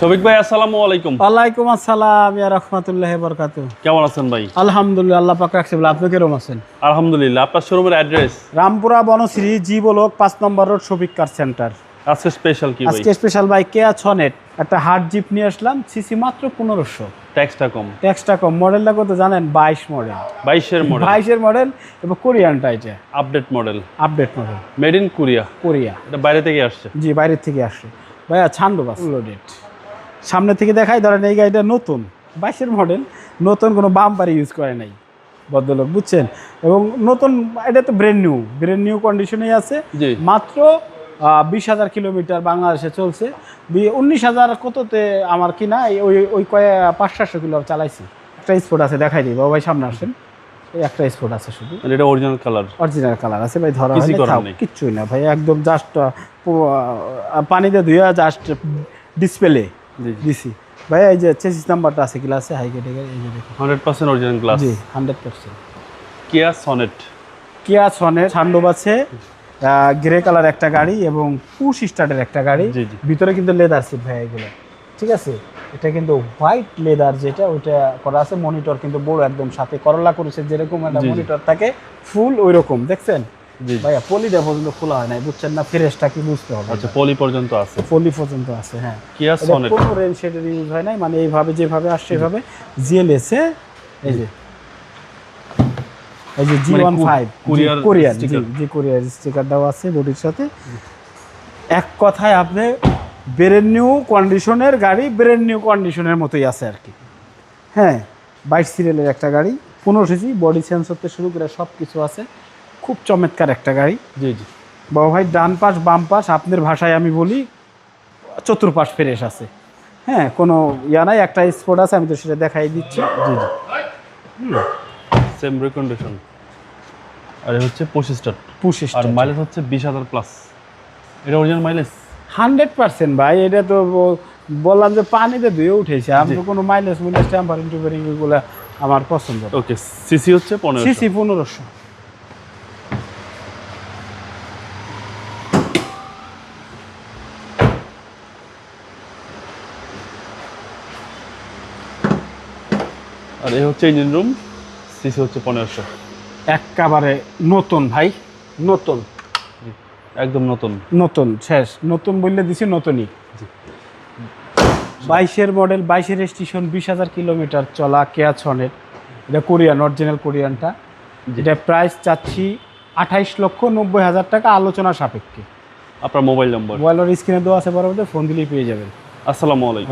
শফিক ভাই আসসালামু আলাইকুম। ওয়ালাইকুম আসসালাম ইয়া রহমতুল্লাহ বরকাত কেমন আছেন ভাই? আলহামদুলিল্লাহ আল্লাহ পাক রাখছে বলে আপনি কিরম আছেন? আলহামদুলিল্লাহ আপনার শোরুমের address? Rampura Banasree G block পাঁচ number road Shafiq car centre. আজকে স্পেশাল কি ভাই? আজকে স্পেশাল বাইক কেয়া ছনেট। একটা হার্ড জিপ নিয়ে আসলাম সিসি মাত্র পনেরোশো। ট্যাক্সটা কম। ট্যাক্সটা কম। মডেলটা কত জানেন? বাইশ মডেল বাইশের মডেল বাইশের মডেল এবং কোরিয়ানটা এটা update model update model made in Korea Korea. এটা বাইরে থেকে আসছে। জি বাইরের থেকে আসছে। ভাইয়া ছান্ড বাস। লোডেড সামনে থেকে দেখাই ধরেন এই গাড়িটা নতুন বাইশের মডেল নতুন কোনো বাম্পার ইউজ করে নাই ভদ্রলোক বুঝছেন? এবং নতুন এটা তো ব্রেন নিউ ব্রেন নিউ কন্ডিশনেই আছে। মাত্র বিশ হাজার কিলোমিটার বাংলাদেশে চলছে। উনিশ হাজার কততে আমার কিনা এই ওই ওই কয়ে পাঁচ সাতশো কিলো চালাইছি। একটা স্পোর্ট আছে দেখাই দিই বাবাই সামনে আসেন। এই একটা স্পোর্ট আছে শুধু। এটা অরিজিনাল কালার অরিজিনাল কালার আছে ভাই ধরা। কিচ্ছুই না ভাই একদম জাস্ট পানিতে ধুয়ে জাস্ট ডিসপ্লে দিছি। ভাই এই যে চেসিস নাম্বারটা আছে ক্লাসে হাই ক্যাটেগরি এই যে দেখুন হান্ড্রেড পার্সেন্ট অরিজিনাল গ্লাস জি hundred percent. Kia Sonet. Kia সনের সান্ডব আছে গ্রে কালার একটা গাড়ি এবং পুশ স্টার্টের একটা গাড়ি। ভিতরে কিন্তু লেদার সিট ভাই এগুলো। ঠিক আছে? এটা কিন্তু হোয়াইট লেদার যেটা ওটা করা আছে। মনিটর কিন্তু বড় একদম সাথে। করলা করেছে যেরকম একটা। মনিটর থাকে ফুল ওই রকম দেখছেন। ভাইয়া পলিটা পর্যন্ত খোলা হয় নাই বুঝছেন না? ফ্রেশটা কি বুঝতে হবে? আচ্ছা পলি পর্যন্ত আছে। পলি পর্যন্ত আছে হ্যাঁ। সনেট কোনো রেল শেডের ইউজ হয় নাই মানে এইভাবে যেভাবে আসছে এভাবে জিএলএসে এই যে এই যে জি মানে ওয়ান ফাইভ জি। কোরিয়ার স্টিকার দেওয়া আছে বডির সাথে। এক কথায় আপনি ব্রেন নিউ কন্ডিশনের গাড়ি ব্রেন নিউ কন্ডিশনের মতোই আছে আর কি। হ্যাঁ বাইশ সিরিয়ালের একটা গাড়ি পনেরো সিসি বডি সেন্সর থেকে শুরু করে সব কিছু আছে। খুব চমৎকার একটা গাড়ি। জি জি। বাবা ভাই ডান পাশ বাম পাশ আপনার ভাষায় আমি বলি চতুর্পাশ ফ্রেশ আছে। হ্যাঁ কোনো ইয়া নাই একটা স্পট আছে আমি তো সেটা দেখাই দিচ্ছি। জি জি। সেম রিকন্ডিশন আর হচ্ছে পঁচিশটা পুশিস আর মাইলেজ হচ্ছে বিশ হাজার প্লাস এটা অরিজিনাল মাইলেজ হান্ড্রেড পার্সেন্ট ভাই এটা তো বললাম যে পানিতে ধুয়ে উঠেছে। আমি তো কোনো মাইলেজ মিলেজ টেম্পারিং টুপারিং এগুলো আমার পছন্দ ওকে সিসি হচ্ছে পনেরো সিসি পনেরোশো। আর এই হচ্ছে ইঞ্জিন রুম সিসি হচ্ছে পনেরোশো। একেবারে নতুন ভাই নতুন। একদম নতুন। নতুন শেষ। নতুন বললে দিছি নতুনই। বাইশের মডেল বাইশের স্টেশন বিশ হাজার কিলোমিটার চলা কেয়া ছনের এটা কোরিয়ান অরিজিনাল কোরিয়ানটা। যেটা প্রাইস চাচ্ছি আঠাইশ লক্ষ নব্বই হাজার টাকা আলোচনা সাপেক্ষে। আপনার মোবাইল নম্বর মোবাইলের স্ক্রিনে দেওয়া আছে বরাবর ফোন দিলেই পেয়ে যাবেন। আসসালামু আলাইকুম।